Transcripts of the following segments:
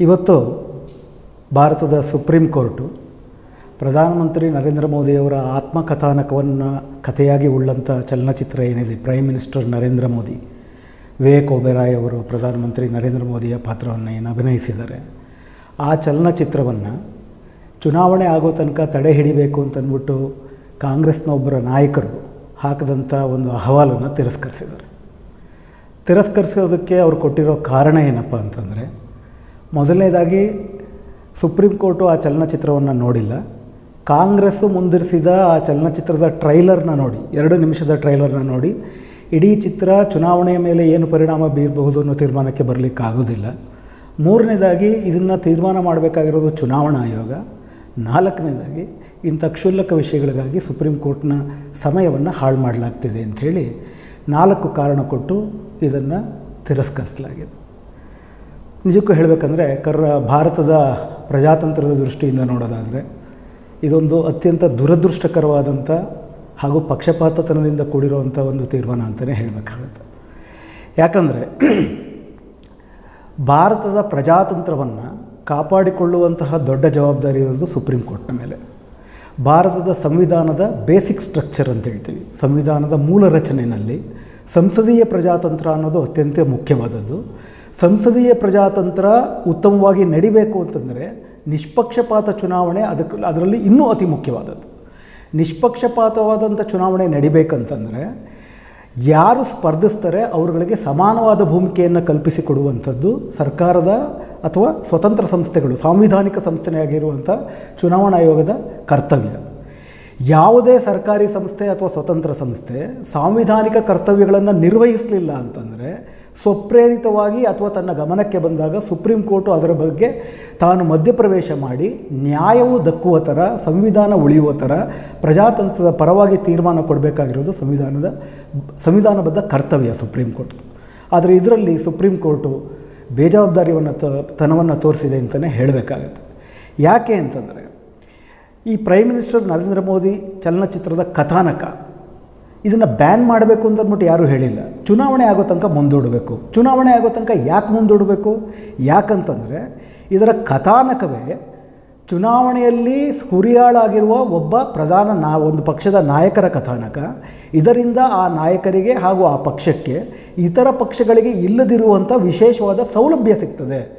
ಇವತ್ತು ಭಾರತದ supreme court ಪ್ರಧಾನಮಂತ್ರಿ ನರೇಂದ್ರ ಮೋದಿಯವರ ಆತ್ಮಕಥಾನಕವನ್ನು ಕಥೆಯಾಗಿ ಉಳ್ಳಂಥ ಚಲನಚಿತ್ರ ಏನಿದೆ, ಪ್ರೈಮ್ ಮಿನಿಸ್ಟರ್ ನರೇಂದ್ರ ಮೋದಿ, ವಿವೇಕ್ ಒಬೆರಾಯ್ ಅವರು ಪ್ರಧಾನಮಂತ್ರಿ ನರೇಂದ್ರ ಮೋದಿಯ ಪಾತ್ರವನ್ನು ಏನು ಅಭಿನಯಿಸಿದ್ದಾರೆ. ಆ ಚಲನಚಿತ್ರವನ್ನು ಚುನಾವಣೆ ಆಗೋ ತನಕ ತಡೆ ಹಿಡಿಬೇಕು ಅಂತಂದ್ಬಿಟ್ಟು ಕಾಂಗ್ರೆಸ್ನ ಒಬ್ಬರ ನಾಯಕರು ಹಾಕಿದಂಥ ಒಂದು ಅಹವಾಲನ್ನು ತಿರಸ್ಕರಿಸಿದ್ದಾರೆ. ತಿರಸ್ಕರಿಸೋದಕ್ಕೆ ಅವ್ರು ಕೊಟ್ಟಿರೋ ಕಾರಣ ಏನಪ್ಪ ಅಂತಂದರೆ ಮೊದಲನೇದಾಗಿ ಸುಪ್ರೀಂ ಕೋರ್ಟು ಆ ಚಲನಚಿತ್ರವನ್ನು ನೋಡಿಲ್ಲ. ಕಾಂಗ್ರೆಸ್ಸು ಮುಂದಿರಿಸಿದ ಆ ಚಲನಚಿತ್ರದ ಟ್ರೈಲರ್ನ ನೋಡಿ, ಎರಡು ನಿಮಿಷದ ಟ್ರೈಲರ್ನ ನೋಡಿ. ಇಡೀ ಚಿತ್ರ ಚುನಾವಣೆಯ ಮೇಲೆ ಏನು ಪರಿಣಾಮ ಬೀರಬಹುದು ಅನ್ನೋ ತೀರ್ಮಾನಕ್ಕೆ ಬರಲಿಕ್ಕಾಗೋದಿಲ್ಲ. ಮೂರನೇದಾಗಿ ಇದನ್ನು ತೀರ್ಮಾನ ಮಾಡಬೇಕಾಗಿರೋದು ಚುನಾವಣಾ ಆಯೋಗ. ನಾಲ್ಕನೇದಾಗಿ ಇಂಥ ಕ್ಷುಲ್ಲಕ ವಿಷಯಗಳಿಗಾಗಿ ಸುಪ್ರೀಂ ಕೋರ್ಟ್ನ ಸಮಯವನ್ನು ಹಾಳು ಮಾಡಲಾಗ್ತಿದೆ ಅಂಥೇಳಿ ನಾಲ್ಕು ಕಾರಣ ಕೊಟ್ಟು ಇದನ್ನು ತಿರಸ್ಕರಿಸಲಾಗಿದೆ. ನಿಜಕ್ಕೂ ಹೇಳಬೇಕಂದ್ರೆ ಕರ್ ಭಾರತದ ಪ್ರಜಾತಂತ್ರದ ದೃಷ್ಟಿಯಿಂದ ನೋಡೋದಾದರೆ, ಇದೊಂದು ಅತ್ಯಂತ ದುರದೃಷ್ಟಕರವಾದಂಥ ಹಾಗೂ ಪಕ್ಷಪಾತತನದಿಂದ ಕೂಡಿರುವಂಥ ಒಂದು ತೀರ್ಮಾನ ಅಂತಲೇ ಹೇಳಬೇಕಾಗುತ್ತೆ. ಯಾಕಂದರೆ, ಭಾರತದ ಪ್ರಜಾತಂತ್ರವನ್ನು ಕಾಪಾಡಿಕೊಳ್ಳುವಂತಹ ದೊಡ್ಡ ಜವಾಬ್ದಾರಿ ಇರೋದು ಸುಪ್ರೀಂ ಕೋರ್ಟ್ನ ಮೇಲೆ. ಭಾರತದ ಸಂವಿಧಾನದ ಬೇಸಿಕ್ ಸ್ಟ್ರಕ್ಚರ್ ಅಂತ ಹೇಳ್ತೀವಿ. ಸಂವಿಧಾನದ ಮೂಲ ರಚನೆಯಲ್ಲಿ ಸಂಸದೀಯ ಪ್ರಜಾತಂತ್ರ ಅನ್ನೋದು ಅತ್ಯಂತ ಮುಖ್ಯವಾದದ್ದು. ಸಂಸದೀಯ ಪ್ರಜಾತಂತ್ರ ಉತ್ತಮವಾಗಿ ನಡಿಬೇಕು ಅಂತಂದರೆ ನಿಷ್ಪಕ್ಷಪಾತ ಚುನಾವಣೆ ಅದಕ್ಕೆ ಅದರಲ್ಲಿ ಇನ್ನೂ ಅತಿ ಮುಖ್ಯವಾದದ್ದು. ನಿಷ್ಪಕ್ಷಪಾತವಾದಂಥ ಚುನಾವಣೆ ನಡಿಬೇಕಂತಂದರೆ ಯಾರು ಸ್ಪರ್ಧಿಸ್ತಾರೆ ಅವರುಗಳಿಗೆ ಸಮಾನವಾದ ಭೂಮಿಕೆಯನ್ನು ಕಲ್ಪಿಸಿಕೊಡುವಂಥದ್ದು ಸರ್ಕಾರದ ಅಥವಾ ಸ್ವತಂತ್ರ ಸಂಸ್ಥೆಗಳು, ಸಾಂವಿಧಾನಿಕ ಸಂಸ್ಥೆಯಾಗಿರುವಂಥ ಚುನಾವಣಾ ಆಯೋಗದ ಕರ್ತವ್ಯ. ಯಾವುದೇ ಸರ್ಕಾರಿ ಸಂಸ್ಥೆ ಅಥವಾ ಸ್ವತಂತ್ರ ಸಂಸ್ಥೆ ಸಾಂವಿಧಾನಿಕ ಕರ್ತವ್ಯಗಳನ್ನು ನಿರ್ವಹಿಸಲಿಲ್ಲ ಅಂತಂದರೆ ಸ್ವಪ್ರೇರಿತವಾಗಿ ಅಥವಾ ತನ್ನ ಗಮನಕ್ಕೆ ಬಂದಾಗ ಸುಪ್ರೀಂ ಕೋರ್ಟು ಅದರ ಬಗ್ಗೆ ತಾನು ಮಧ್ಯಪ್ರವೇಶ ಮಾಡಿ ನ್ಯಾಯವು ದಕ್ಕುವ ಥರ, ಸಂವಿಧಾನ ಉಳಿಯುವ ಥರ, ಪ್ರಜಾತಂತ್ರದ ಪರವಾಗಿ ತೀರ್ಮಾನ ಕೊಡಬೇಕಾಗಿರೋದು ಸಂವಿಧಾನದ, ಸಂವಿಧಾನಬದ್ಧ ಕರ್ತವ್ಯ ಸುಪ್ರೀಂ ಕೋರ್ಟ್. ಆದರೆ ಇದರಲ್ಲಿ ಸುಪ್ರೀಂ ಕೋರ್ಟು ಬೇಜವಾಬ್ದಾರಿಯನ್ನು ತ, ತನವನ್ನು ತೋರಿಸಿದೆ ಅಂತಲೇ ಹೇಳಬೇಕಾಗತ್ತೆ. ಯಾಕೆ ಅಂತಂದರೆ ಈ ಪ್ರೈಮ್ ಮಿನಿಸ್ಟರ್ ನರೇಂದ್ರ ಮೋದಿ ಚಲನಚಿತ್ರದ ಕಥಾನಕ ಇದನ್ನು ಬ್ಯಾನ್ ಮಾಡಬೇಕು ಅಂತಂದ್ಬಿಟ್ಟು ಯಾರೂ ಹೇಳಿಲ್ಲ. ಚುನಾವಣೆ ಆಗೋ ತನಕ ಮುಂದೂಡಬೇಕು. ಚುನಾವಣೆ ಆಗೋ ತನಕ ಯಾಕೆ ಮುಂದೂಡಬೇಕು? ಯಾಕಂತಂದರೆ ಇದರ ಕಥಾನಕವೇ ಚುನಾವಣೆಯಲ್ಲಿ ಹುರಿಯಾಳಾಗಿರುವ ಒಬ್ಬ ಪ್ರಧಾನ ನಾ, ಒಂದು ಪಕ್ಷದ ನಾಯಕರ ಕಥಾನಕ. ಇದರಿಂದ ಆ ನಾಯಕರಿಗೆ ಹಾಗೂ ಆ ಪಕ್ಷಕ್ಕೆ ಇತರ ಪಕ್ಷಗಳಿಗೆ ಇಲ್ಲದಿರುವಂಥ ವಿಶೇಷವಾದ ಸೌಲಭ್ಯ ಸಿಗ್ತದೆ.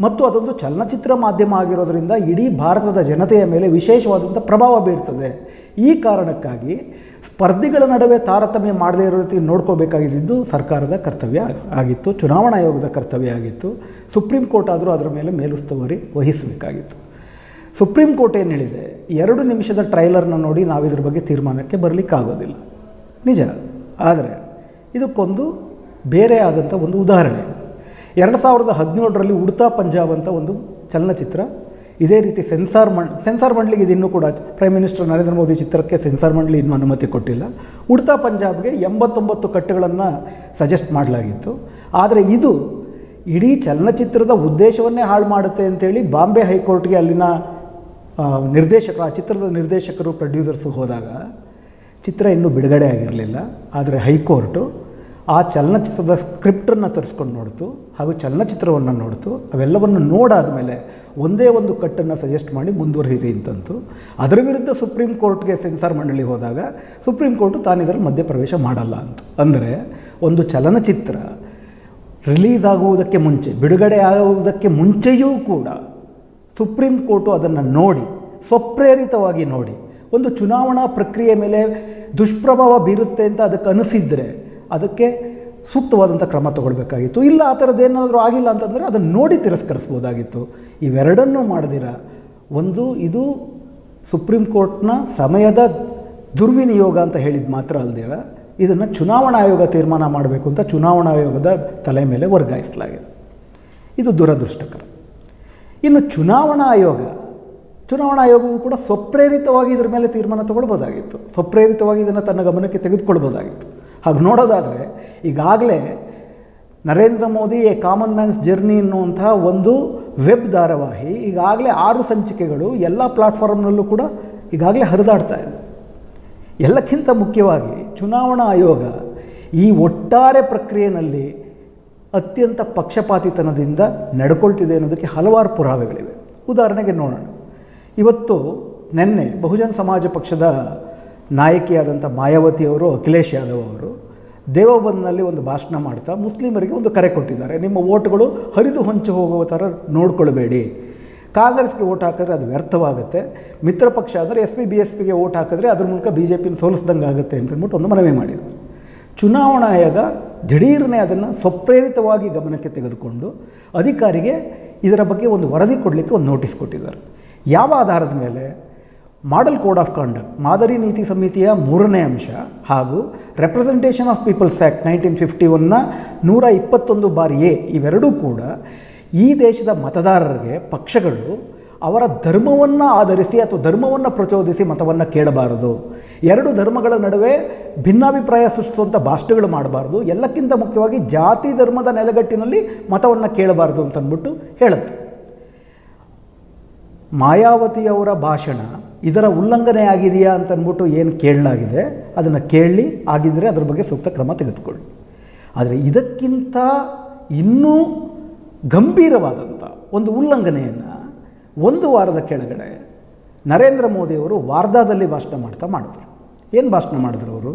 ಮತ್ತು ಅದೊಂದು ಚಲನಚಿತ್ರ ಮಾಧ್ಯಮ ಆಗಿರೋದರಿಂದ ಇಡೀ ಭಾರತದ ಜನತೆಯ ಮೇಲೆ ವಿಶೇಷವಾದಂಥ ಪ್ರಭಾವ ಬೀರ್ತದೆ. ಈ ಕಾರಣಕ್ಕಾಗಿ ಸ್ಪರ್ಧಿಗಳ ನಡುವೆ ತಾರತಮ್ಯ ಮಾಡದೇ ಇರೋ ರೀತಿ ನೋಡ್ಕೋಬೇಕಾಗಿದ್ದು ಸರ್ಕಾರದ ಕರ್ತವ್ಯ ಆಗಿತ್ತು, ಚುನಾವಣಾ ಆಯೋಗದ ಕರ್ತವ್ಯ ಆಗಿತ್ತು. ಸುಪ್ರೀಂ ಕೋರ್ಟ್ ಆದರೂ ಅದರ ಮೇಲೆ ಮೇಲುಸ್ತುವಾರಿ ವಹಿಸಬೇಕಾಗಿತ್ತು. ಸುಪ್ರೀಂ ಕೋರ್ಟ್ ಏನು ಹೇಳಿದೆ? ಎರಡು ನಿಮಿಷದ ಟ್ರೈಲರ್ನ ನೋಡಿ ನಾವು ಇದ್ರ ಬಗ್ಗೆ ತೀರ್ಮಾನಕ್ಕೆ ಬರಲಿಕ್ಕಾಗೋದಿಲ್ಲ. ನಿಜ. ಆದರೆ ಇದಕ್ಕೊಂದು ಬೇರೆ ಆದಂಥ ಒಂದು ಉದಾಹರಣೆ. ಎರಡು ಸಾವಿರದ ಹದಿನೇಳರಲ್ಲಿ ಉಡ್ತಾ ಪಂಜಾಬ್ ಅಂತ ಒಂದು ಚಲನಚಿತ್ರ. ಇದೇ ರೀತಿ ಸೆನ್ಸಾರ್ ಮಂಡ್, ಸೆನ್ಸಾರ್ ಮಂಡಳಿಗೆ ಇದು ಇನ್ನೂ ಕೂಡ ಪ್ರೈಮ್ ಮಿನಿಸ್ಟರ್ ನರೇಂದ್ರ ಮೋದಿ ಚಿತ್ರಕ್ಕೆ ಸೆನ್ಸಾರ್ ಮಂಡಳಿ ಇನ್ನೂ ಅನುಮತಿ ಕೊಟ್ಟಿಲ್ಲ. ಉಡ್ತಾ ಪಂಜಾಬ್ಗೆ ಎಂಬತ್ತೊಂಬತ್ತು ಕಟ್ಟುಗಳನ್ನು ಸಜೆಸ್ಟ್ ಮಾಡಲಾಗಿತ್ತು. ಆದರೆ ಇದು ಇಡೀ ಚಲನಚಿತ್ರದ ಉದ್ದೇಶವನ್ನೇ ಹಾಳು ಮಾಡುತ್ತೆ ಅಂತೇಳಿ ಬಾಂಬೆ ಹೈಕೋರ್ಟ್ಗೆ ಅಲ್ಲಿನ ನಿರ್ದೇಶಕರು, ಆ ಚಿತ್ರದ ನಿರ್ದೇಶಕರು ಪ್ರೊಡ್ಯೂಸರ್ಸು ಹೋದಾಗ ಚಿತ್ರ ಇನ್ನೂ ಬಿಡುಗಡೆ ಆಗಿರಲಿಲ್ಲ. ಆದರೆ ಹೈಕೋರ್ಟು ಆ ಚಲನಚಿತ್ರದ ಸ್ಕ್ರಿಪ್ಟನ್ನು ತರಿಸ್ಕೊಂಡು ನೋಡ್ತು ಹಾಗೂ ಚಲನಚಿತ್ರವನ್ನು ನೋಡ್ತು. ಅವೆಲ್ಲವನ್ನು ನೋಡಾದ ಮೇಲೆ ಒಂದೇ ಒಂದು ಕಟ್ಟನ್ನು ಸಜೆಸ್ಟ್ ಮಾಡಿ ಮುಂದುವರಿಯಿರಿ ಅಂತಂತು. ಅದರ ವಿರುದ್ಧ ಸುಪ್ರೀಂ ಕೋರ್ಟ್ಗೆ ಸೆನ್ಸಾರ್ ಮಂಡಳಿ ಹೋದಾಗ ಸುಪ್ರೀಂ ಕೋರ್ಟು ತಾನು ಇದರಲ್ಲಿ ಮಧ್ಯಪ್ರವೇಶ ಮಾಡಲ್ಲ ಅಂತ. ಅಂದರೆ ಒಂದು ಚಲನಚಿತ್ರ ರಿಲೀಸ್ ಆಗುವುದಕ್ಕೆ ಮುಂಚೆ ಬಿಡುಗಡೆ ಆಗುವುದಕ್ಕೆ ಮುಂಚೆಯೂ ಕೂಡ ಸುಪ್ರೀಂ ಕೋರ್ಟು ಅದನ್ನು ನೋಡಿ, ಸ್ವಪ್ರೇರಿತವಾಗಿ ನೋಡಿ, ಒಂದು ಚುನಾವಣಾ ಪ್ರಕ್ರಿಯೆ ಮೇಲೆ ದುಷ್ಪ್ರಭಾವ ಬೀರುತ್ತೆ ಅಂತ ಅದಕ್ಕೆ ಅನಿಸಿದರೆ ಅದಕ್ಕೆ ಸೂಕ್ತವಾದಂಥ ಕ್ರಮ ತಗೊಳ್ಬೇಕಾಗಿತ್ತು. ಇಲ್ಲ, ಆ ಥರದ್ದು ಏನಾದರೂ ಆಗಿಲ್ಲ ಅಂತಂದರೆ ಅದನ್ನು ನೋಡಿ ತಿರಸ್ಕರಿಸ್ಬೋದಾಗಿತ್ತು. ಇವೆರಡನ್ನೂ ಮಾಡಿದಿರ. ಒಂದು, ಇದು ಸುಪ್ರೀಂ ಕೋರ್ಟ್ನ ಸಮಯದ ದುರ್ವಿನಿಯೋಗ ಅಂತ ಹೇಳಿದ ಮಾತ್ರ ಅಲ್ದಿರ. ಇದನ್ನು ಚುನಾವಣಾ ಆಯೋಗ ತೀರ್ಮಾನ ಮಾಡಬೇಕು ಅಂತ ಚುನಾವಣಾ ಆಯೋಗದ ತಲೆ ಮೇಲೆ ವರ್ಗಾಯಿಸಲಾಗಿದೆ. ಇದು ದುರದೃಷ್ಟಕರ. ಇನ್ನು ಚುನಾವಣಾ ಆಯೋಗ, ಚುನಾವಣಾ ಆಯೋಗವು ಕೂಡ ಸ್ವಪ್ರೇರಿತವಾಗಿ ಇದರ ಮೇಲೆ ತೀರ್ಮಾನ ತಗೊಳ್ಬೋದಾಗಿತ್ತು. ಸ್ವಪ್ರೇರಿತವಾಗಿ ಇದನ್ನು ತನ್ನ ಗಮನಕ್ಕೆ ತೆಗೆದುಕೊಳ್ಬೋದಾಗಿತ್ತು. ಹಾಗೆ ನೋಡೋದಾದರೆ ಈಗಾಗಲೇ Narendra Modi a common man's journey ಎನ್ನುವಂತಹ ಒಂದು ವೆಬ್ ಧಾರಾವಾಹಿ ಈಗಾಗಲೇ ಆರು ಸಂಚಿಕೆಗಳು ಎಲ್ಲ ಪ್ಲಾಟ್ಫಾರ್ಮ್ನಲ್ಲೂ ಕೂಡ ಈಗಾಗಲೇ ಹರಿದಾಡ್ತಾ ಇದೆ. ಎಲ್ಲಕ್ಕಿಂತ ಮುಖ್ಯವಾಗಿ ಚುನಾವಣಾ ಆಯೋಗ ಈ ಒಟ್ಟಾರೆ ಪ್ರಕ್ರಿಯೆಯಲ್ಲಿ ಅತ್ಯಂತ ಪಕ್ಷಪಾತಿತನದಿಂದ ನಡ್ಕೊಳ್ತಿದೆ ಅನ್ನೋದಕ್ಕೆ ಹಲವಾರು ಪುರಾವೆಗಳಿವೆ. ಉದಾಹರಣೆಗೆ ನೋಡೋಣ. ಇವತ್ತು ನಿನ್ನೆ ಬಹುಜನ ಸಮಾಜ ಪಕ್ಷದ ನಾಯಕಿಯಾದಂಥ ಮಾಯಾವತಿಯವರು ಅಖಿಲೇಶ್ ಯಾದವ್ ಅವರು, ದೇವಬಂದ್ನಲ್ಲಿ ಒಂದು ಭಾಷಣ ಮಾಡ್ತಾ ಮುಸ್ಲಿಮರಿಗೆ ಒಂದು ಕರೆ ಕೊಟ್ಟಿದ್ದಾರೆ. ನಿಮ್ಮ ಓಟ್ಗಳು ಹರಿದು ಹೊಂಚು ಹೋಗುವ ಥರ ನೋಡ್ಕೊಳ್ಬೇಡಿ. ಕಾಂಗ್ರೆಸ್ಗೆ ಓಟ್ ಹಾಕಿದ್ರೆ ಅದು ವ್ಯರ್ಥವಾಗುತ್ತೆ. ಮಿತ್ರ ಪಕ್ಷ ಅಂದರೆ ಎಸ್ ಪಿ, ಬಿ ಎಸ್ ಪಿಗೆ ಓಟ್ ಹಾಕಿದ್ರೆ ಅದ್ರ ಮೂಲಕ ಬಿ ಜೆ ಪಿನ ಸೋಲಿಸ್ದಂಗೆ ಆಗುತ್ತೆ ಅಂತಂದ್ಬಿಟ್ಟು ಒಂದು ಮನವಿ ಮಾಡಿದರು. ಚುನಾವಣಾ ಆಯೋಗ ದಿಢೀರನೇ ಅದನ್ನು ಸ್ವಪ್ರೇರಿತವಾಗಿ ಗಮನಕ್ಕೆ ತೆಗೆದುಕೊಂಡು ಅಧಿಕಾರಿಗೆ ಇದರ ಬಗ್ಗೆ ಒಂದು ವರದಿ ಕೊಡಲಿಕ್ಕೆ ಒಂದು ನೋಟಿಸ್ ಕೊಟ್ಟಿದ್ದಾರೆ. ಯಾವ ಆಧಾರದ ಮೇಲೆ? ಮಾಡೆಲ್ ಕೋಡ್ ಆಫ್ ಕಾಂಡಕ್ಟ್ ಮಾದರಿ ನೀತಿ ಸಮಿತಿಯ ಮೂರನೇ ಅಂಶ ಹಾಗೂ representation of peoples act nineteen fifty ಒನ್ನ ನೂರ ಇಪ್ಪತ್ತೊಂದು ಬಾರಿ ಎ ಇವೆರಡೂ ಕೂಡ ಈ ದೇಶದ ಮತದಾರರಿಗೆ ಪಕ್ಷಗಳು ಅವರ ಧರ್ಮವನ್ನು ಆಧರಿಸಿ ಅಥವಾ ಧರ್ಮವನ್ನು ಪ್ರಚೋದಿಸಿ ಮತವನ್ನು ಕೇಳಬಾರದು. ಎರಡು ಧರ್ಮಗಳ ನಡುವೆ ಭಿನ್ನಾಭಿಪ್ರಾಯ ಸೃಷ್ಟಿಸುವಂಥ ಭಾಷಣಗಳು ಮಾಡಬಾರ್ದು. ಎಲ್ಲಕ್ಕಿಂತ ಮುಖ್ಯವಾಗಿ ಜಾತಿ ಧರ್ಮದ ನೆಲೆಗಟ್ಟಿನಲ್ಲಿ ಮತವನ್ನು ಕೇಳಬಾರ್ದು ಅಂತಂದ್ಬಿಟ್ಟು ಹೇಳುತ್ತೆ. ಮಾಯಾವತಿಯವರ ಭಾಷಣ ಇದರ ಉಲ್ಲಂಘನೆ ಆಗಿದೆಯಾ ಅಂತಂದ್ಬಿಟ್ಟು ಏನು ಕೇಳಲಾಗಿದೆ, ಅದನ್ನು ಕೇಳಿ ಆಗಿದ್ದರೆ ಅದರ ಬಗ್ಗೆ ಸೂಕ್ತ ಕ್ರಮ ತೆಗೆದುಕೊಳ್ಳಿ. ಆದರೆ ಇದಕ್ಕಿಂತ ಇನ್ನೂ ಗಂಭೀರವಾದಂಥ ಒಂದು ಉಲ್ಲಂಘನೆಯನ್ನು ಒಂದು ವಾರದ ಕೆಳಗಡೆ ನರೇಂದ್ರ ಮೋದಿಯವರು ವಾರ್ಧಾದಲ್ಲಿ ಭಾಷಣ ಮಾಡ್ತಾ ಮಾಡಿದ್ರು. ಏನು ಭಾಷಣ ಮಾಡಿದ್ರು ಅವರು?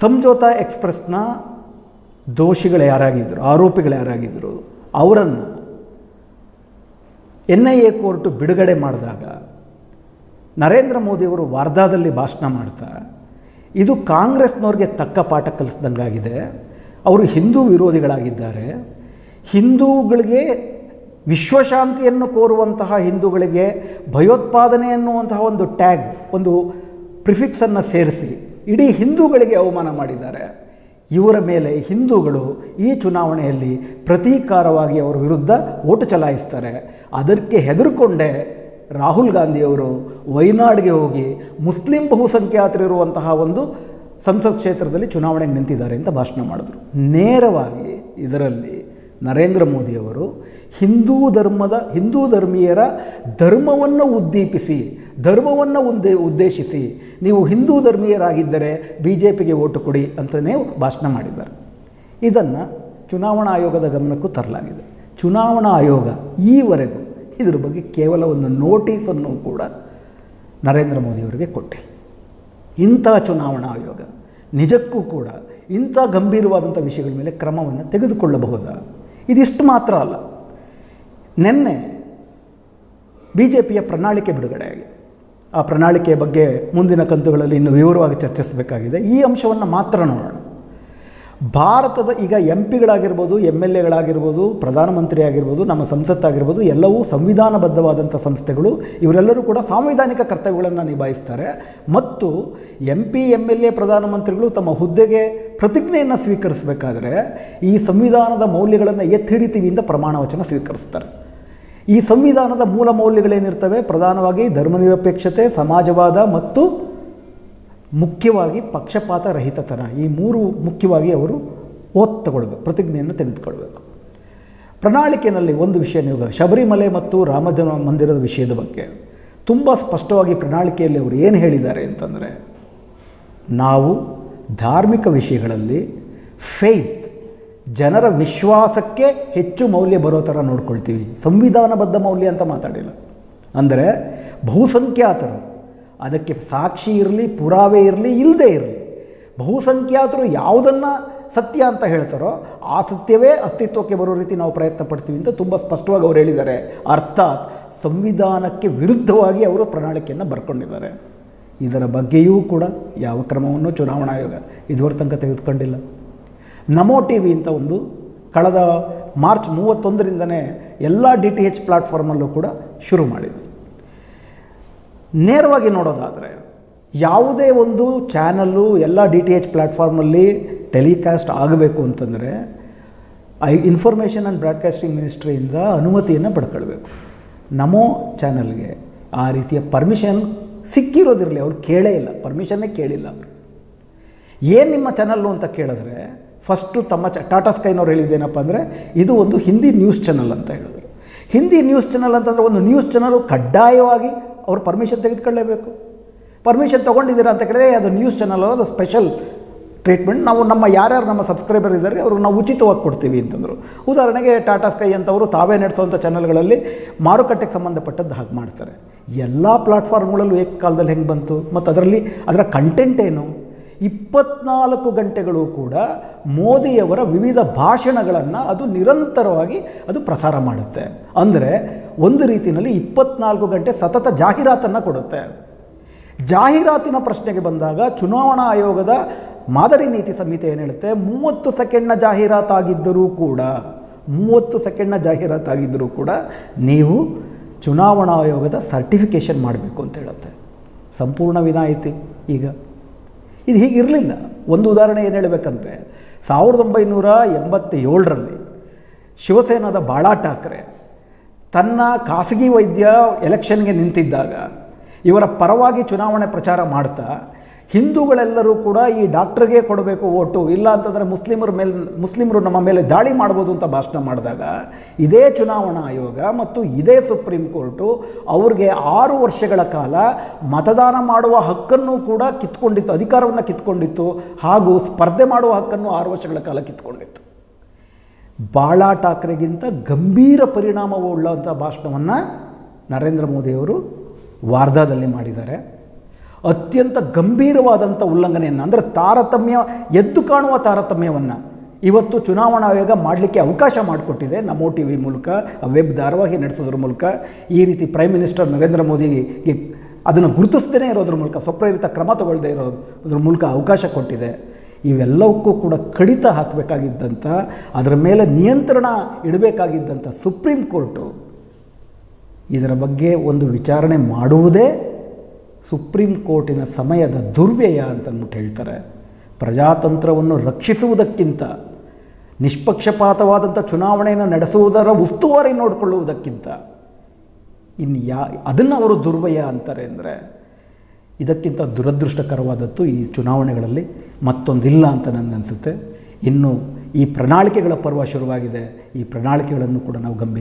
ಸಂಜೋತಾ ಎಕ್ಸ್ಪ್ರೆಸ್ನ ದೋಷಿಗಳು ಯಾರಾಗಿದ್ದರು ಆರೋಪಿಗಳು ಯಾರಾಗಿದ್ದರು ಅವರನ್ನು ಎನ್ ಐ ಎ ಕೋರ್ಟು ಬಿಡುಗಡೆ ಮಾಡಿದಾಗ ನರೇಂದ್ರ ಮೋದಿಯವರು ವಾರ್ಧಾದಲ್ಲಿ ಭಾಷಣ ಮಾಡ್ತಾ, ಇದು ಕಾಂಗ್ರೆಸ್ನವ್ರಿಗೆ ತಕ್ಕ ಪಾಠ ಕಲಿಸ್ದಂಗಾಗಿದೆ. ಅವರು ಹಿಂದೂ ವಿರೋಧಿಗಳಾಗಿದ್ದಾರೆ. ಹಿಂದೂಗಳಿಗೆ ವಿಶ್ವಶಾಂತಿಯನ್ನು ಕೋರುವಂತಹ ಹಿಂದೂಗಳಿಗೆ ಭಯೋತ್ಪಾದನೆ ಅನ್ನುವಂತಹ ಒಂದು ಟ್ಯಾಗ್, ಒಂದು ಪ್ರಿಫಿಕ್ಸನ್ನು ಸೇರಿಸಿ ಇಡೀ ಹಿಂದೂಗಳಿಗೆ ಅವಮಾನ ಮಾಡಿದ್ದಾರೆ. ಇವರ ಮೇಲೆ ಹಿಂದೂಗಳು ಈ ಚುನಾವಣೆಯಲ್ಲಿ ಪ್ರತೀಕಾರವಾಗಿ ಅವರ ವಿರುದ್ಧ ಓಟು ಚಲಾಯಿಸ್ತಾರೆ. ಅದಕ್ಕೆ ಹೆದರ್ಕೊಂಡೇ ರಾಹುಲ್ ಗಾಂಧಿಯವರು ವೈನಾಡ್ಗೆ ಹೋಗಿ ಮುಸ್ಲಿಂ ಬಹುಸಂಖ್ಯಾತರಿರುವಂತಹ ಒಂದು ಸಂಸತ್ ಕ್ಷೇತ್ರದಲ್ಲಿ ಚುನಾವಣೆಗೆ ನಿಂತಿದ್ದಾರೆ ಅಂತ ಭಾಷಣ ಮಾಡಿದ್ರು. ನೇರವಾಗಿ ಇದರಲ್ಲಿ ನರೇಂದ್ರ ಮೋದಿಯವರು ಹಿಂದೂ ಧರ್ಮದ, ಹಿಂದೂ ಧರ್ಮೀಯರ ಧರ್ಮವನ್ನು ಉದ್ದೀಪಿಸಿ, ಧರ್ಮವನ್ನು ಉದ್ದೇ ಉದ್ದೇಶಿಸಿ, ನೀವು ಹಿಂದೂ ಧರ್ಮೀಯರಾಗಿದ್ದರೆ ಬಿ ಜೆ ಪಿಗೆ ಓಟು ಕೊಡಿ ಅಂತಲೇ ಭಾಷಣ ಮಾಡಿದ್ದಾರೆ. ಇದನ್ನು ಚುನಾವಣಾ ಆಯೋಗದ ಗಮನಕ್ಕೂ ತರಲಾಗಿದೆ. ಚುನಾವಣಾ ಆಯೋಗ ಈವರೆಗೂ ಇದರ ಬಗ್ಗೆ ಕೇವಲ ಒಂದು ನೋಟಿಸನ್ನು ಕೂಡ ನರೇಂದ್ರ ಮೋದಿಯವರಿಗೆ ಕೊಟ್ಟಿಲ್ಲ. ಇಂಥ ಚುನಾವಣಾ ಆಯೋಗ ನಿಜಕ್ಕೂ ಕೂಡ ಇಂಥ ಗಂಭೀರವಾದಂಥ ವಿಷಯಗಳ ಮೇಲೆ ಕ್ರಮವನ್ನು ತೆಗೆದುಕೊಳ್ಳಬಹುದಾ? ಇದಿಷ್ಟು ಮಾತ್ರ ಅಲ್ಲ. ನಿನ್ನೆ ಬಿ ಜೆ ಪಿಯ ಪ್ರಣಾಳಿಕೆ ಬಿಡುಗಡೆಯಾಗಿದೆ ಆ ಪ್ರಣಾಳಿಕೆಯ ಬಗ್ಗೆ ಮುಂದಿನ ಕಂತುಗಳಲ್ಲಿ ಇನ್ನು ವಿವರವಾಗಿ ಚರ್ಚಿಸಬೇಕಾಗಿದೆ. ಈ ಅಂಶವನ್ನು ಮಾತ್ರ ನೋಡೋಣ. ಭಾರತದ ಈಗ ಎಂ ಪಿಗಳಾಗಿರ್ಬೋದು ಎಂ ಎಲ್ ಎಗಳಾಗಿರ್ಬೋದು ಪ್ರಧಾನಮಂತ್ರಿ ಆಗಿರ್ಬೋದು ನಮ್ಮ ಸಂಸತ್ತಾಗಿರ್ಬೋದು, ಎಲ್ಲವೂ ಸಂವಿಧಾನಬದ್ಧವಾದಂಥ ಸಂಸ್ಥೆಗಳು. ಇವರೆಲ್ಲರೂ ಕೂಡ ಸಾಂವಿಧಾನಿಕ ಕರ್ತವ್ಯಗಳನ್ನು ನಿಭಾಯಿಸ್ತಾರೆ. ಮತ್ತು M P M L A ಪ್ರಧಾನಮಂತ್ರಿಗಳು ತಮ್ಮ ಹುದ್ದೆಗೆ ಪ್ರತಿಜ್ಞೆಯನ್ನು ಸ್ವೀಕರಿಸಬೇಕಾದ್ರೆ ಈ ಸಂವಿಧಾನದ ಮೌಲ್ಯಗಳನ್ನು ಎತ್ತಿ ಹಿಡಿತೀವಿ ಅಂತ ಪ್ರಮಾಣ ವಚನ ಸ್ವೀಕರಿಸ್ತಾರೆ. ಈ ಸಂವಿಧಾನದ ಮೂಲ ಮೌಲ್ಯಗಳೇನಿರ್ತವೆ? ಪ್ರಧಾನವಾಗಿ ಧರ್ಮನಿರಪೇಕ್ಷತೆ ಸಮಾಜವಾದ ಮತ್ತು ಮುಖ್ಯವಾಗಿ ಪಕ್ಷಪಾತ ರಹಿತತನ ಈ ಮೂರು ಮುಖ್ಯವಾಗಿ ಅವರು ಓದ್ ತಗೊಳ್ಬೇಕು ಪ್ರತಿಜ್ಞೆಯನ್ನು ತೆಗೆದುಕೊಳ್ಬೇಕು. ಪ್ರಣಾಳಿಕೆಯಲ್ಲಿ ಒಂದು ವಿಷಯ ನೀವು ಶಬರಿಮಲೆ ಮತ್ತು ರಾಮಜನ್ಮ ಮಂದಿರದ ವಿಷಯದ ಬಗ್ಗೆ. ತುಂಬ ಸ್ಪಷ್ಟವಾಗಿ ಪ್ರಣಾಳಿಕೆಯಲ್ಲಿ ಅವರು ಏನು ಹೇಳಿದ್ದಾರೆ ಅಂತಂದರೆ, ನಾವು ಧಾರ್ಮಿಕ ವಿಷಯಗಳಲ್ಲಿ ಫೇತ್ ಜನರ ವಿಶ್ವಾಸಕ್ಕೆ ಹೆಚ್ಚು ಮೌಲ್ಯ ಬರೋ ಥರ ನೋಡ್ಕೊಳ್ತೀವಿ. ಸಂವಿಧಾನಬದ್ಧ ಮೌಲ್ಯ ಅಂತ ಮಾತಾಡಿಲ್ಲ. ಅಂದರೆ ಬಹುಸಂಖ್ಯಾತರು ಅದಕ್ಕೆ ಸಾಕ್ಷಿ ಇರಲಿ, ಪುರಾವೆ ಇರಲಿ ಇಲ್ಲದೇ ಇರಲಿ. ಬಹುಸಂಖ್ಯಾತರು ಯಾವುದನ್ನು ಸತ್ಯ ಅಂತ ಹೇಳ್ತಾರೋ ಆ ಸತ್ಯವೇ ಅಸ್ತಿತ್ವಕ್ಕೆ ಬರೋ ರೀತಿ ನಾವು ಪ್ರಯತ್ನ ಪಡ್ತೀವಿ ಅಂತ ತುಂಬ ಸ್ಪಷ್ಟವಾಗಿ ಅವರು ಹೇಳಿದ್ದಾರೆ. ಅರ್ಥಾತ್ ಸಂವಿಧಾನಕ್ಕೆ ವಿರುದ್ಧವಾಗಿ ಅವರು ಪ್ರಣಾಳಿಕೆಯನ್ನು ಬರ್ಕೊಂಡಿದ್ದಾರೆ. ಇದರ ಬಗ್ಗೆಯೂ ಕೂಡ ಯಾವ ಕ್ರಮವನ್ನು ಚುನಾವಣಾ ಆಯೋಗ ಇದುವರೆ ತನಕ ತೆಗೆದುಕೊಂಡಿಲ್ಲ. ನಮೋ ಟಿ ವಿ ಅಂತ ಒಂದು ಕಳೆದ ಮಾರ್ಚ್ ಮೂವತ್ತೊಂದರಿಂದನೇ ಎಲ್ಲ ಡಿ ಟಿ ಎಚ್ ಪ್ಲಾಟ್ಫಾರ್ಮಲ್ಲೂ ಕೂಡ ಶುರು ಮಾಡಿದೆ. ನೇರವಾಗಿ ನೋಡೋದಾದರೆ ಯಾವುದೇ ಒಂದು ಚಾನಲ್ಲು ಎಲ್ಲ ಡಿ ಟಿ ಎಚ್ ಪ್ಲ್ಯಾಟ್ಫಾರ್ಮಲ್ಲಿ ಟೆಲಿಕಾಸ್ಟ್ ಆಗಬೇಕು ಅಂತಂದರೆ ಐ ಇನ್ಫಾರ್ಮೇಷನ್ ಆ್ಯಂಡ್ ಬ್ರಾಡ್ಕಾಸ್ಟಿಂಗ್ ಮಿನಿಸ್ಟ್ರಿಯಿಂದ ಅನುಮತಿಯನ್ನು ಪಡ್ಕೊಳ್ಬೇಕು. ನಮೋ ಚಾನಲ್ಗೆ ಆ ರೀತಿಯ ಪರ್ಮಿಷನ್ ಸಿಕ್ಕಿರೋದಿರಲಿ, ಅವ್ರು ಕೇಳೇ ಇಲ್ಲ, ಪರ್ಮಿಷನ್ನೇ ಕೇಳಿಲ್ಲ ಅವರು. ಏನು ನಿಮ್ಮ ಚಾನಲ್ಲು ಅಂತ ಕೇಳಿದ್ರೆ, ಫಸ್ಟು ತಮ್ಮ ಚ ಟಾಟಾ ಸ್ಕೈನವ್ರು ಹೇಳಿದ್ದೇನಪ್ಪ ಅಂದರೆ, ಇದು ಒಂದು ಹಿಂದಿ ನ್ಯೂಸ್ ಚಾನಲ್ ಅಂತ ಹೇಳಿದ್ರು. ಹಿಂದಿ ನ್ಯೂಸ್ ಚಾನಲ್ ಅಂತಂದರೆ ಒಂದು ನ್ಯೂಸ್ ಚಾನಲ್ ಕಡ್ಡಾಯವಾಗಿ ಅವ್ರು ಪರ್ಮಿಷನ್ ತೆಗೆದುಕೊಳ್ಳೇಬೇಕು. ಪರ್ಮಿಷನ್ ತೊಗೊಂಡಿದ್ದೀರಾ ಅಂತ ಕೇಳಿದ್ರೆ ಅದು ನ್ಯೂಸ್ ಚಾನಲ್ ಅದು ಸ್ಪೆಷಲ್ ಟ್ರೀಟ್ಮೆಂಟ್ ನಾವು ನಮ್ಮ ಯಾರ್ಯಾರು ನಮ್ಮ ಸಬ್ಸ್ಕ್ರೈಬರ್ ಇದ್ದಾರೆ ಅವರು ನಾವು ಉಚಿತವಾಗಿ ಕೊಡ್ತೀವಿ, ಅಂತಂದರು. ಉದಾಹರಣೆಗೆ ಟಾಟಾ ಸ್ಕೈ ಅಂತವರು ತಾವೇ ನಡೆಸುವಂಥ ಚಾನಲ್ಗಳಲ್ಲಿ ಮಾರುಕಟ್ಟೆಗೆ ಸಂಬಂಧಪಟ್ಟದ್ದು ಹಾಗೆ ಮಾಡ್ತಾರೆ. ಎಲ್ಲ ಪ್ಲಾಟ್ಫಾರ್ಮ್ಗಳಲ್ಲೂ ಏಕಕಾಲದಲ್ಲಿ ಹೆಂಗೆ ಬಂತು? ಮತ್ತು ಅದರಲ್ಲಿ ಅದರ ಕಂಟೆಂಟ್ ಏನು? ಇಪ್ಪತ್ನಾಲ್ಕು ಗಂಟೆಗಳು ಕೂಡ ಮೋದಿಯವರ ವಿವಿಧ ಭಾಷಣಗಳನ್ನು ಅದು ನಿರಂತರವಾಗಿ ಅದು ಪ್ರಸಾರ ಮಾಡುತ್ತೆ. ಅಂದರೆ ಒಂದು ರೀತಿಯಲ್ಲಿ ಇಪ್ಪತ್ನಾಲ್ಕು ಗಂಟೆ ಸತತ ಜಾಹೀರಾತನ್ನು ಕೊಡುತ್ತೆ. ಜಾಹೀರಾತಿನ ಪ್ರಶ್ನೆಗೆ ಬಂದಾಗ ಚುನಾವಣಾ ಆಯೋಗದ ಮಾದರಿ ನೀತಿ ಸಂಹಿತೆ ಏನು ಹೇಳುತ್ತೆ? ಮೂವತ್ತು ಸೆಕೆಂಡ್ನ ಜಾಹೀರಾತಾಗಿದ್ದರೂ ಕೂಡ, ಮೂವತ್ತು ಸೆಕೆಂಡ್ನ ಜಾಹೀರಾತಾಗಿದ್ದರೂ ಕೂಡ ನೀವು ಚುನಾವಣಾ ಆಯೋಗದ ಸರ್ಟಿಫಿಕೇಷನ್ ಮಾಡಬೇಕು ಅಂತ ಹೇಳುತ್ತೆ. ಸಂಪೂರ್ಣ ವಿನಾಯಿತಿ ಈಗ. ಇದು ಹೀಗಿರಲಿಲ್ಲ ಒಂದು ಉದಾಹರಣೆ ಏನು ಹೇಳಬೇಕಂದ್ರೆ, ಸಾವಿರದ ಒಂಬೈನೂರ ಎಂಬತ್ತೇಳರಲ್ಲಿ ಶಿವಸೇನಾದ ಬಾಳಾ ಠಾಕ್ರೆ ತನ್ನ ಖಾಸಗಿ ವೈದ್ಯ ಎಲೆಕ್ಷನ್ಗೆ ನಿಂತಿದ್ದಾಗ, ಇವರ ಪರವಾಗಿ ಚುನಾವಣೆ ಪ್ರಚಾರ ಮಾಡ್ತಾ, ಹಿಂದೂಗಳೆಲ್ಲರೂ ಕೂಡ ಈ ಡಾಕ್ಟ್ರಿಗೆ ಕೊಡಬೇಕು ಓಟು, ಇಲ್ಲ ಅಂತಂದರೆ ಮುಸ್ಲಿಮರ ಮೇಲೆ, ಮುಸ್ಲಿಮರು ನಮ್ಮ ಮೇಲೆ ದಾಳಿ ಮಾಡ್ಬೋದು ಅಂತ ಭಾಷಣ ಮಾಡಿದಾಗ, ಇದೇ ಚುನಾವಣಾ ಆಯೋಗ ಮತ್ತು ಇದೇ ಸುಪ್ರೀಂ ಕೋರ್ಟು ಅವ್ರಿಗೆ ಆರು ವರ್ಷಗಳ ಕಾಲ ಮತದಾನ ಮಾಡುವ ಹಕ್ಕನ್ನು ಕೂಡ ಕಿತ್ಕೊಂಡಿತ್ತು, ಅಧಿಕಾರವನ್ನು ಕಿತ್ಕೊಂಡಿತ್ತು ಹಾಗೂ ಸ್ಪರ್ಧೆ ಮಾಡುವ ಹಕ್ಕನ್ನು ಆರು ವರ್ಷಗಳ ಕಾಲ ಕಿತ್ಕೊಂಡಿತ್ತು. ಬಾಳಾ ಠಾಕ್ರೆಗಿಂತ ಗಂಭೀರ ಪರಿಣಾಮವುಳ್ಳಂಥ ಭಾಷಣವನ್ನು ನರೇಂದ್ರ ಮೋದಿಯವರು ವಾರ್ಧಾದಲ್ಲಿ ಮಾಡಿದ್ದಾರೆ. ಅತ್ಯಂತ ಗಂಭೀರವಾದಂಥ ಉಲ್ಲಂಘನೆಯನ್ನು, ಅಂದರೆ ತಾರತಮ್ಯ, ಎದ್ದು ಕಾಣುವ ತಾರತಮ್ಯವನ್ನು ಇವತ್ತು ಚುನಾವಣಾ ಆಯೋಗ ಮಾಡಲಿಕ್ಕೆ ಅವಕಾಶ ಮಾಡಿಕೊಟ್ಟಿದೆ. ನಮೋ ಟಿ ವಿ ಮೂಲಕ, ವೆಬ್ ಧಾರಾವಾಹಿ ನಡೆಸೋದ್ರ ಮೂಲಕ, ಈ ರೀತಿ ಪ್ರೈಮ್ ಮಿನಿಸ್ಟರ್ ನರೇಂದ್ರ ಮೋದಿಗೆ ಅದನ್ನು ಗುರುತಿಸದೇ ಇರೋದ್ರ ಮೂಲಕ, ಸ್ವಪ್ರೇರಿತ ಕ್ರಮ ತಗೊಳ್ಳದೇ ಇರೋದ್ರ ಮೂಲಕ ಅವಕಾಶ ಕೊಟ್ಟಿದೆ. ಇವೆಲ್ಲವಕ್ಕೂ ಕೂಡ ಕಡಿತ ಹಾಕಬೇಕಾಗಿದ್ದಂಥ, ಅದರ ಮೇಲೆ ನಿಯಂತ್ರಣ ಇಡಬೇಕಾಗಿದ್ದಂಥ ಸುಪ್ರೀಂ ಕೋರ್ಟು ಇದರ ಬಗ್ಗೆ ಒಂದು ವಿಚಾರಣೆ ಮಾಡುವುದೇ ಸುಪ್ರೀಂ ಕೋರ್ಟಿನ ಸಮಯದ ದುರ್ವ್ಯಯ ಅಂತಂದ್ಬಿಟ್ಟು ಹೇಳ್ತಾರೆ. ಪ್ರಜಾತಂತ್ರವನ್ನು ರಕ್ಷಿಸುವುದಕ್ಕಿಂತ, ನಿಷ್ಪಕ್ಷಪಾತವಾದಂಥ ಚುನಾವಣೆಯನ್ನು ನಡೆಸುವುದರ ಉಸ್ತುವಾರಿ ನೋಡಿಕೊಳ್ಳುವುದಕ್ಕಿಂತ ಇನ್ನು ಯಾ, ಅದನ್ನು ಅವರು ದುರ್ವಯ ಅಂತಾರೆ ಅಂದರೆ ಇದಕ್ಕಿಂತ ದುರದೃಷ್ಟಕರವಾದದ್ದು ಈ ಚುನಾವಣೆಗಳಲ್ಲಿ ಮತ್ತೊಂದಿಲ್ಲ ಅಂತ ನನಗನ್ಸುತ್ತೆ ಇನ್ನು ಈ ಪ್ರಣಾಳಿಕೆಗಳ ಪರ್ವ ಶುರುವಾಗಿದೆ. ಈ ಪ್ರಣಾಳಿಕೆಗಳನ್ನು ಕೂಡ ನಾವು ಗಂಭೀರ